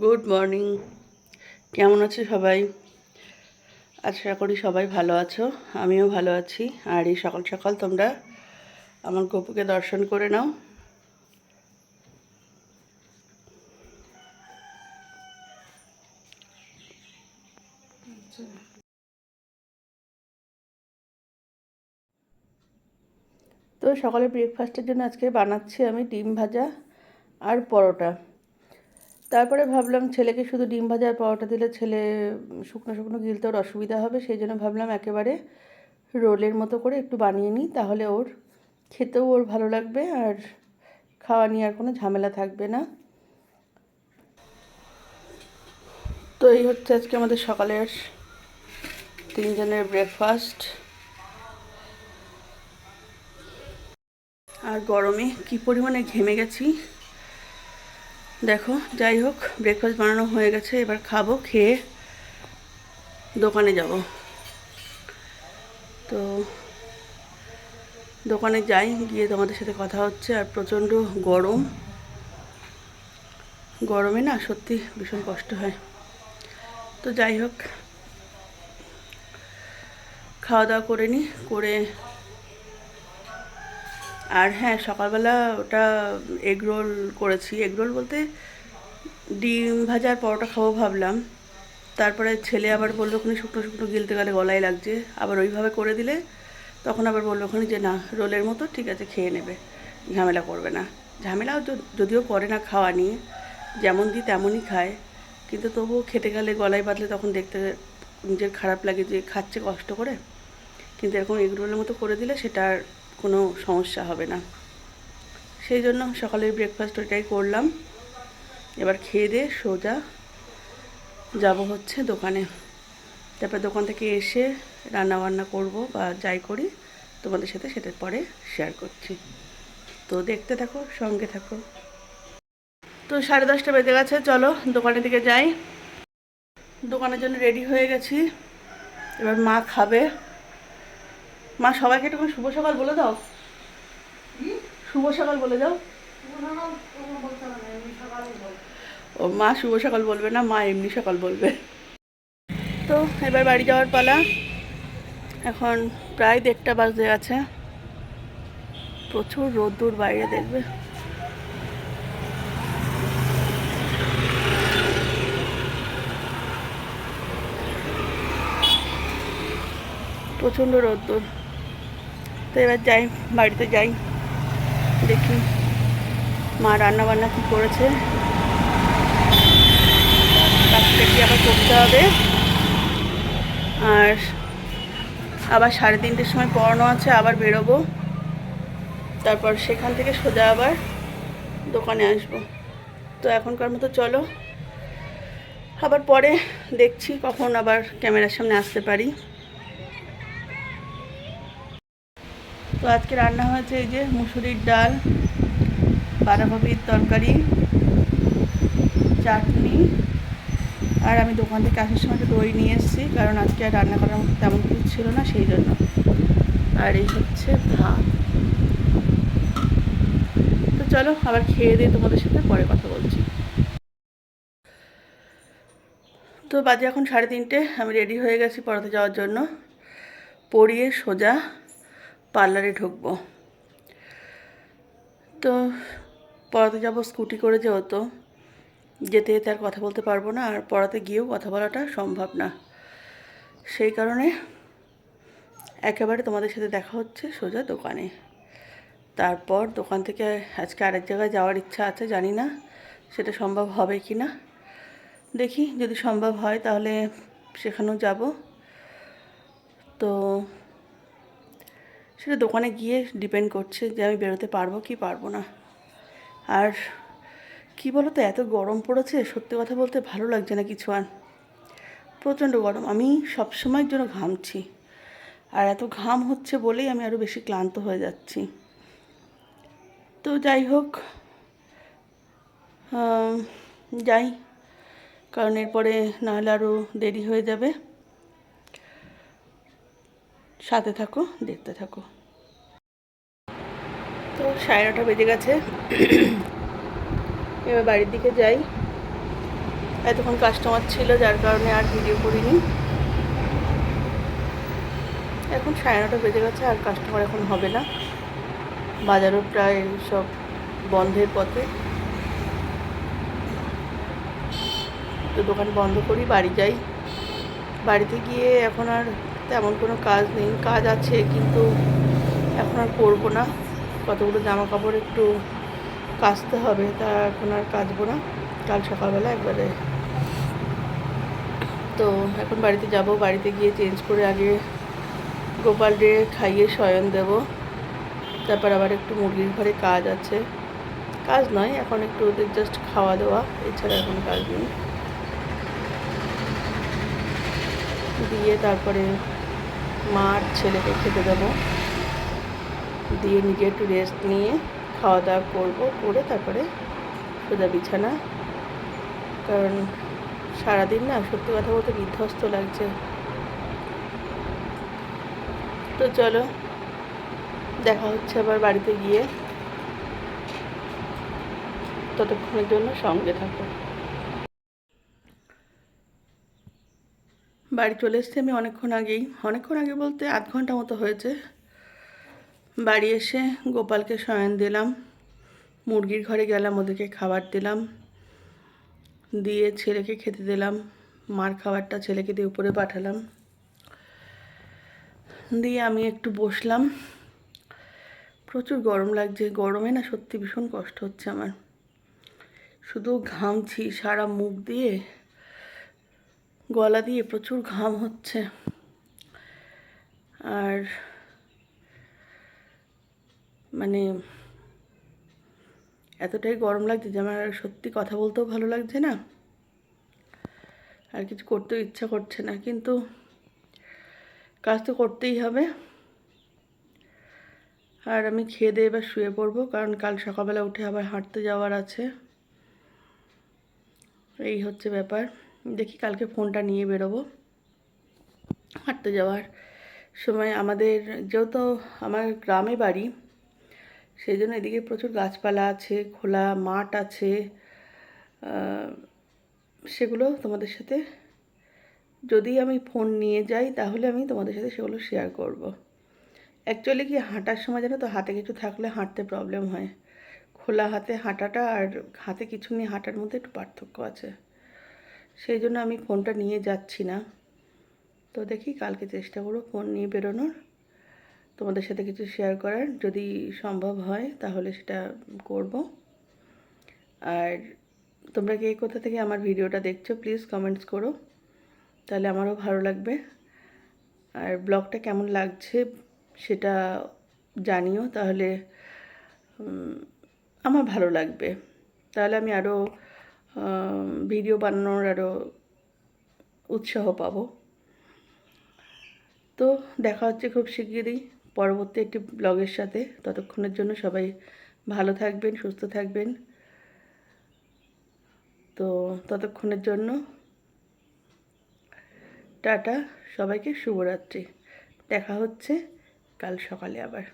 Good morning কেমন আছো সবাই? আশা করি সবাই ভালো আছো, আমিও ভালো আছি। আর এই সকাল সকাল তোমরা আমার গপুকে দর্শন করে নাও। তো সকালে ব্রেকফাস্টের জন্য আজকে বানাচ্ছি আমি ডিম ভাজা আর পরোটা। তারপরে ভাবলাম ছেলেকে শুধু ডিম ভাজার পরোটা দিলে ছেলে শুকনো শুকনো গিলতে ওর অসুবিধা হবে, সেই জন্য ভাবলাম একেবারে রোলের মতো করে একটু বানিয়ে নিই, তাহলে ওর খেতেও ওর ভালো লাগবে আর খাওয়া নিয়ে আর কোনো ঝামেলা থাকবে না। তো এই হচ্ছে আজকে আমাদের সকালের তিনজনের ব্রেকফাস্ট আর গরমে কি পরিমাণে ঘেমে গেছি দেখো, যাই হোক ব্রেকফাস্ট বানানো হয়ে গেছে, এবার খাব, খেয়ে দোকানে যাব। তো দোকানে যাই, গিয়ে তোমাদের সাথে কথা হচ্ছে, আর প্রচণ্ড গরম। গরমে না সত্যি ভীষণ কষ্ট হয়। তো যাই হোক, খাওয়া দাওয়া করে নিই করে আর হ্যাঁ সকালবেলা ওটা এগ রোল করেছি। এগ রোল বলতে ডিম ভাজার পরোটা খাব ভাবলাম। তারপরে ছেলে আবার বলল ওখানে শুকনো শুকনো গিলতে গেলে গলায় লাগছে। আবার ওইভাবে করে দিলে তখন আবার বলল ওখানে যে, না, রোলের মতো, ঠিক আছে, খেয়ে নেবে। ঝামেলা করবে না। ঝামেলাও যদিও করে না খাওয়া নিয়ে, যেমন দিই তেমনই খায়। কিন্তু তবুও খেতে গেলে গলায় বাঁধলে তখন দেখতে নিজের খারাপ লাগে যে, খাচ্ছে কষ্ট করে? কিন্তু এরকম এগ রোলের মতো করে দিলে সেটা কোনো সমস্যা হবে না। সেই জন্য সকালের ব্রেকফাস্ট ওইটাই করলাম। এবার খেয়ে দিয়ে সোজা যাব হচ্ছে দোকানে। তারপর দোকান থেকে এসে রান্না বান্না করব বা যাই করি, তোমাদের সাথে সেটার পরে শেয়ার করছি। তো দেখতে থাকো, সঙ্গে থাকো। তো সাড়ে দশটা বেজে গেছে, চলো দোকানের দিকে যাই। দোকানের জন্য রেডি হয়ে গেছি। এবার মা খাবে। মা সবাইকে একটু শুভ সকাল বলে দাও। শুভ সকাল বলে দাও। ও মা শুভ সকাল বলবে না মা এমনি সকাল বলবে। তো এবার বাড়ি যাওয়ার পালা। এখন প্রায় দেড়টা বাজতে গেছে। প্রচুর রোদ্দুর বাইরে দেখবে। প্রচণ্ড রোদ্দুর। তো এবার যাই, বাড়িতে যাই, দেখি মা রান্না বান্না কী করেছে। কাজটা কি আবার করতে হবে। আর আবার সাড়ে তিনটের সময় পড়ানো আছে, আবার বেরোবো। তারপর সেখান থেকে সোজা আবার দোকানে আসব। তো এখনকার মতো চলো। আবার পরে দেখছি কখন আবার ক্যামেরার সামনে আসতে পারি। তো আজকে রান্না হয়েছে এই যে মুসুরির ডাল, বাঁধাকপির তরকারি, চাটনি, আর আমি দোকান থেকে আসার সময় তো দই নিয়ে এসেছি, কারণ আজকে আর রান্না করার মতো তেমন কিছু ছিল না, সেই জন্য। আর এই হচ্ছে ভাত। তো চলো, আবার খেয়ে দিয়ে তোমাদের সাথে পরে কথা বলছি। তো বাজে এখন সাড়ে তিনটে, আমি রেডি হয়ে গেছি পড়াতে যাওয়ার জন্য। পড়িয়ে সোজা পার্লারে ঢুকবো। তো পড়াতে যাব, স্কুটি করে যেহেতু। যেতে যেতে আর কথা বলতে পারব না, আর পড়াতে গিয়েও কথা বলাটা সম্ভব না। সেই কারণে একেবারে তোমাদের সাথে দেখা হচ্ছে সোজা দোকানে। তারপর দোকান থেকে আজকে আরেক জায়গায় যাওয়ার ইচ্ছা আছে, জানি না সেটা সম্ভব হবে কি না। দেখি যদি সম্ভব হয় তাহলে সেখানেও যাব। তো সেটা দোকানে গিয়ে ডিপেন্ড করছে যে আমি বেরোতে পারব কি পারব না। আর কি বলো তো এত গরম পড়েছে, সত্যি কথা বলতে ভালো লাগছে না কিছু আর। প্রচণ্ড গরম, আমি সবসময়ের জন্য ঘামছি। আর এত ঘাম হচ্ছে বলেই আমি আরও বেশি ক্লান্ত হয়ে যাচ্ছি। তো যাই হোক যাই, কারণ এরপরে নাহলে আরও দেরি হয়ে যাবে। সাথে থাকো, দেখতে থাকো। তো সাড়ে নটা বেজে গেছে। এবার বাড়ির দিকে যাই। এতক্ষণ কাস্টমার ছিল, যার কারণে আর ভিডিও করিনি। এখন সাড়ে নটা বেজে গেছে, আর কাস্টমার এখন হবে না। বাজারও প্রায় সব বন্ধের পথে। তো দোকান বন্ধ করি, বাড়ি যাই। বাড়িতে গিয়ে এখন আর তেমন কোনো কাজ নেই। কাজ আছে কিন্তু এখন আর করব না। কতগুলো জামা কাপড় একটু কাচতে হবে, তা এখন আর কাচবো না। কাল সকালবেলা একবারে। তো এখন বাড়িতে যাব, বাড়িতে গিয়ে চেঞ্জ করে আগে গোপালকে খাইয়ে শয়ন দেব। তারপর আবার একটু মুরগির ঘরে কাজ আছে। কাজ নয়, এখন একটু ওদের জাস্ট খাওয়া দাওয়া এছাড়া এখন কাজ নেই। দিয়ে তারপরে মা আর ছেলেকে খেতে দেবো। দিয়ে নিজে একটু রেস্ট নিয়ে খাওয়া দাওয়া করব, করে তারপরে সোজা বিছানা। কারণ সারাদিন না, সত্যি কথা বলতে বিধ্বস্ত লাগছে। তো চলো, দেখা হচ্ছে আবার বাড়িতে গিয়ে। ততক্ষণের জন্য সঙ্গে থাকো। বাড়ি চলে এসেছি আমি অনেকক্ষণ আগেই। অনেকক্ষণ আগে বলতে আধ ঘণ্টা মতো হয়েছে। বাড়ি এসে গোপালকে শয়ন দিলাম। মুরগির ঘরে গেলাম, ওদেরকে খাবার দিলাম। দিয়ে ছেলেকে খেতে দিলাম। মার খাবারটা ছেলেকে দিয়ে উপরে পাঠালাম। দিয়ে আমি একটু বসলাম। প্রচুর গরম লাগছে। গরমে না সত্যি ভীষণ কষ্ট হচ্ছে আমার। শুধু ঘামছি সারা মুখ দিয়ে। গলা দিয়ে প্রচুর ঘাম হচ্ছে। আর মানে এতটাই গরম লাগছে যে আমার সত্যি কথা বলতেও ভালো লাগছে না। আর কিছু করতেও ইচ্ছা করছে না। কিন্তু কাজ তো করতেই হবে। আর আমি খেয়ে দিয়ে এবার শুয়ে পড়ব, কারণ কাল সকালবেলা উঠে আবার হাঁটতে যাওয়ার আছে। এই হচ্ছে ব্যাপার। দেখি কালকে ফোনটা নিয়ে বেরোবো। হাঁটতে যাওয়ার সময় আমাদের যেহেতু আমার গ্রামে বাড়ি, সেই জন্য এদিকে প্রচুর গাছপালা আছে, খোলা মাঠ আছে সেগুলো তোমাদের সাথে যদি আমি ফোন নিয়ে যাই তাহলে আমি তোমাদের সাথে সেগুলো শেয়ার করব। অ্যাকচুয়ালি কি হাঁটার সময় জানো তো, হাতে কিছু থাকলে হাঁটতে প্রবলেম হয়। খোলা হাতে হাঁটাটা আর হাতে কিছু নিয়ে হাঁটার মধ্যে একটু পার্থক্য আছে। সেই জন্য আমি ফোনটা নিয়ে যাচ্ছি না। তো দেখি কালকে চেষ্টা করব ফোন নিয়ে বেরোনোর। তোমাদের সাথে কিছু শেয়ার করার। যদি সম্ভব হয় তাহলে সেটা করব। আর তোমরা কে কোথা থেকে আমার ভিডিওটা দেখছ প্লিজ কমেন্টস করো। তাহলে আমারও ভালো লাগবে। আর ব্লগটা কেমন লাগছে সেটা জানিও। তাহলে আমার ভালো লাগবে। তাহলে আমি আরও ভিডিও বানানোর আরও উৎসাহ পাবো। তো দেখা হচ্ছে খুব শিগগিরই পরবর্তী একটি ব্লগের সাথে। ততক্ষণের জন্য সবাই ভালো থাকবেন, সুস্থ থাকবেন। তো ততক্ষণের জন্য টাটা, সবাইকে শুভরাত্রি। দেখা হচ্ছে কাল সকালে আবার।